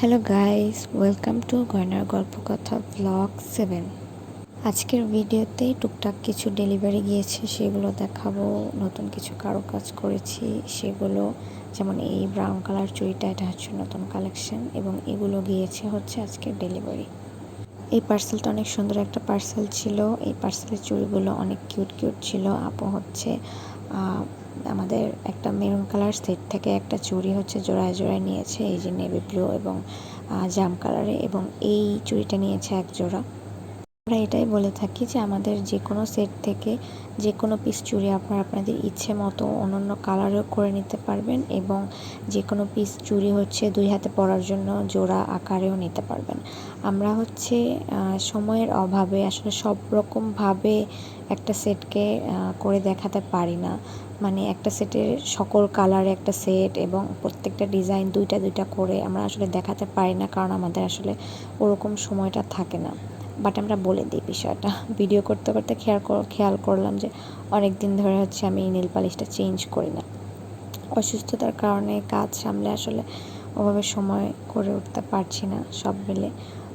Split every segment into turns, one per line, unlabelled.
Hello guys welcome to গয়নার গল্প কথা ব্লগ সেভেন আজকের ভিডিওতে টুকটাক কিছু ডেলিভারি গিয়েছে, সেগুলো দেখাবো। নতুন কিছু কারও কাজ করেছি, সেগুলো, যেমন এই ব্রাউন কালার চুড়িটা, এটা হচ্ছে নতুন কালেকশন এবং এগুলো গিয়েছে হচ্ছে আজকের ডেলিভারি এই পার্সেলটা অনেক সুন্দর একটা পার্সেল ছিল। এই পার্সেলের চুড়িগুলো অনেক কিউট কিউট ছিল। আপু হচ্ছে আমাদের একটা মেরুন কালার সেট থেকে একটা চুড়ি হচ্ছে জোড়ায় জোড়ায় নিয়েছে, এই যে নেভি ব্লু এবং জাম কালারে এবং এই চুড়িটা নিয়েছে এক জোড়া। আমরা এটাই বলে থাকি যে আমাদের যে কোনো সেট থেকে যে কোনো পিস চুড়ি আপনারা আপনাদের ইচ্ছে মতো অন্যান্য কালারও করে নিতে পারবেন এবং যে কোনো পিস চুড়ি হচ্ছে দুই হাতে পরার জন্য জোড়া আকারেও নিতে পারবেন। আমরা হচ্ছে সময়ের অভাবে আসলে সব রকমভাবে একটা সেটকে করে দেখাতে পারি না। মানে একটা সেটের সকল কালারে একটা সেট এবং প্রত্যেকটা ডিজাইন দুইটা দুইটা করে আমরা আসলে দেখাতে পারি না কারণ আমাদের আসলে ওরকম সময়টা থাকে না। বাট আমরা বলে দিই বিষয়টা। ভিডিও করতে করতে খেয়াল খেয়াল করলাম যে অনেক দিন ধরে হচ্ছে আমি এই নেল পালিশটা চেঞ্জ করি না। অসুস্থতার কারণে কাজ সামলে আসলে ওভাবে সময় করে উঠতে পারছি না সব মিলে।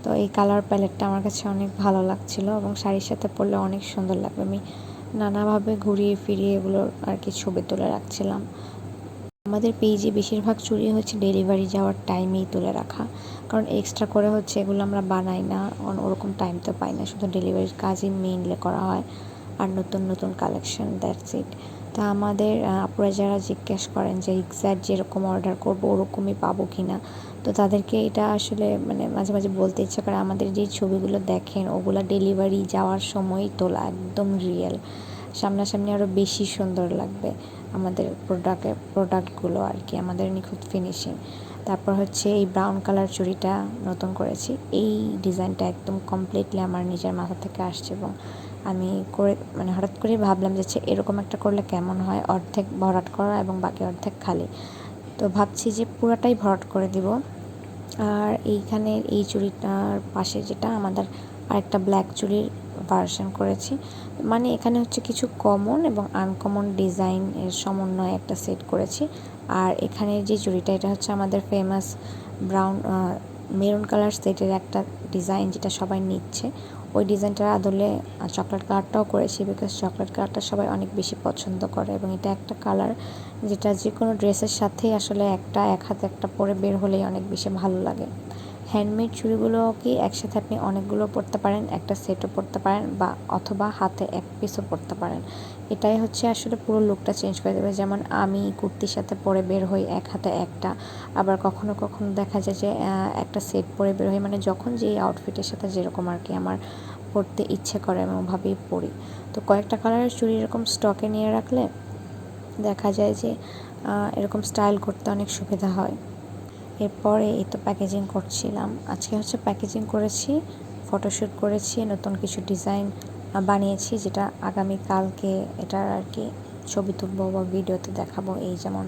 তো এই কালার প্যালেটটা আমার কাছে অনেক ভালো লাগছিল এবং শাড়ির সাথে পরলে অনেক সুন্দর লাগবে। আমি নানাভাবে ঘুরিয়ে ফিরিয়ে এগুলোর আর কি ছবি তুলে রাখছিলাম। আমাদের পেজে বেশিরভাগ চুরি হচ্ছে ডেলিভারি যাওয়ার টাইমেই তুলে রাখা। কারণ এক্সট্রা করে হচ্ছে এগুলো আমরা বানাই না ওরকম টাইম তো পাই না। শুধু ডেলিভারির কাজই মেইনলি করা হয়। আর নতুন নতুন কালেকশন দ্যাটস ইট তা আমাদের আপুরা যারা জিজ্ঞেস করেন যে এক্স্যাক্ট যেরকম অর্ডার করব ওরকমই পাবো কি না তো তাদেরকে এটা আসলে মানে মাঝে মাঝে বলতে ইচ্ছা করে। আমাদের যে ছবিগুলো দেখেন, ওগুলো ডেলিভারি যাওয়ার সময় তোলা একদম রিয়েল সামনাসামনি আরও বেশি সুন্দর লাগবে আমাদের প্রোডাক্টের প্রোডাক্টগুলো আর কি, আমাদের নিখুঁত ফিনিশিং তারপর হচ্ছে এই ব্রাউন কালার চুড়িটা নতুন করেছি। এই ডিজাইনটা একদম কমপ্লিটলি আমার নিজের মাথা থেকে আসছে এবং আমি করে মানে হঠাৎ করে ভাবলাম যে এরকম একটা করলে কেমন হয়? অর্ধেক ভরাট করা এবং বাকি অর্ধেক খালি। তো ভাবছি যে পুরাটাই ভরাট করে দিব। আর এইখানে এই চুড়িটার পাশে যেটা আমাদের আরেকটা ব্ল্যাক চুড়ির ভার্সন করেছি। মানে এখানে হচ্ছে কিছু কমন এবং আনকমন ডিজাইন এর সমন্বয়ে একটা সেট করেছি। আর এখানে যে চুড়িটা, এটা হচ্ছে আমাদের ফেমাস ব্রাউন মেরুন কালার সেটের একটা ডিজাইন যেটা সবাই নিচ্ছে। ওই ডিজাইনটার আদলে চকলেট কালারটাও করেছি বিকজ চকলেট কালারটা সবাই অনেক বেশি পছন্দ করে এবং এটা একটা কালার যেটা যে কোনো ড্রেসের সাথেই আসলে একটা, এক হাতে একটা পরে বের হলেই অনেক বেশি ভালো লাগে। হ্যান্ডমেড চুড়িগুলো কি একসাথে আপনি অনেকগুলো পরতে পারেন, একটা সেটও পরতে পারেন বা অথবা হাতে এক পিসও পরতে পারেন। এটাই হচ্ছে আসলে পুরো লুকটা চেঞ্জ করে দেবে। যেমন আমি কুর্তির সাথে পরে বের হই এক হাতে একটা, আবার কখনো কখনো দেখা যায় যে একটা সেট পরে বের হই মানে যখন যেই আউটফিটের সাথে যেরকম আর কি আমার পরতে ইচ্ছে করে আমি ওভাবেই পরি। তো কয়েকটা কালারের চুড়ি এরকম স্টকে নিয়ে রাখলে দেখা যায় যে এরকম স্টাইল করতে অনেক সুবিধা হয়। এরপরে এই তো প্যাকেজিং করছিলাম। আজকে হচ্ছে প্যাকেজিং করেছি ফটোশ্যুট করেছি, নতুন কিছু ডিজাইন বানিয়েছি যেটা আগামী কালকে এটার আর কি ছবি তুলবো বা ভিডিওতে দেখাবো। এই যেমন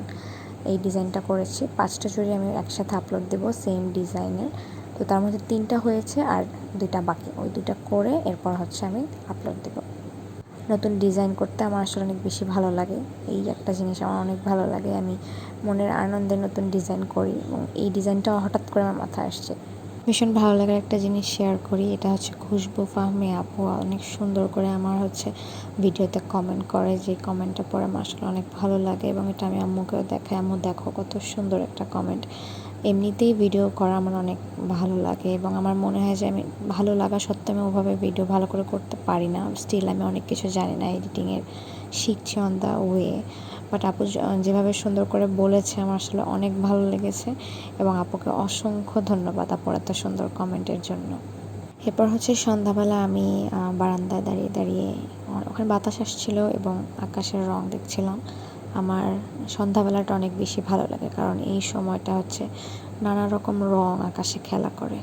এই ডিজাইনটা করেছি। পাঁচটা চুড়ি আমি একসাথে আপলোড দেবো সেম ডিজাইনের তো তার মধ্যে তিনটা হয়েছে আর দুইটা বাকি। ওই দুইটা করে এরপর হচ্ছে আমি আপলোড দেবো। নতুন ডিজাইন করতে আমার আসলে অনেক বেশি ভালো লাগে। এই একটা জিনিস আমার অনেক ভালো লাগে। আমি মনের আনন্দে নতুন ডিজাইন করি এবং এই ডিজাইনটা হঠাৎ করে আমার মাথায় আসছে। ভীষণ ভালো লাগার একটা জিনিস শেয়ার করি, এটা হচ্ছে খুশবু ফাহমি আপু, অনেক সুন্দর করে আমার হচ্ছে ভিডিওতে কমেন্ট করে যে কমেন্টটা পরে আসলে অনেক ভালো লাগে এবং এটা আমি আম্মুকেও দেখাই, আম্মু দেখো কত সুন্দর একটা কমেন্ট এমনিতেই ভিডিও করা আমার অনেক ভালো লাগে এবং আমার মনে হয় যে আমি ভালো লাগা সত্ত্বেও আমি ওভাবে ভিডিও ভালো করে করতে পারি না। স্টিল আমি অনেক কিছু জানি না এডিটিংয়ের শিখছি অন দ্য ওয়ে বাট আপু যেভাবে সুন্দর করে বলেছে আমার আসলে অনেক ভালো লেগেছে এবং আপুকে অসংখ্য ধন্যবাদ আপুর এত সুন্দর কমেন্টের জন্য। এরপর হচ্ছে সন্ধ্যাবেলা আমি বারান্দায় দাঁড়িয়ে দাঁড়িয়ে ওখানে বাতাস আসছিল এবং আকাশের রং দেখছিলাম। আমার সন্ধ্যাবেলাটা অনেক বেশি ভালো লাগে কারণ এই সময়টা হচ্ছে নানা রকম রং আকাশে খেলা করে।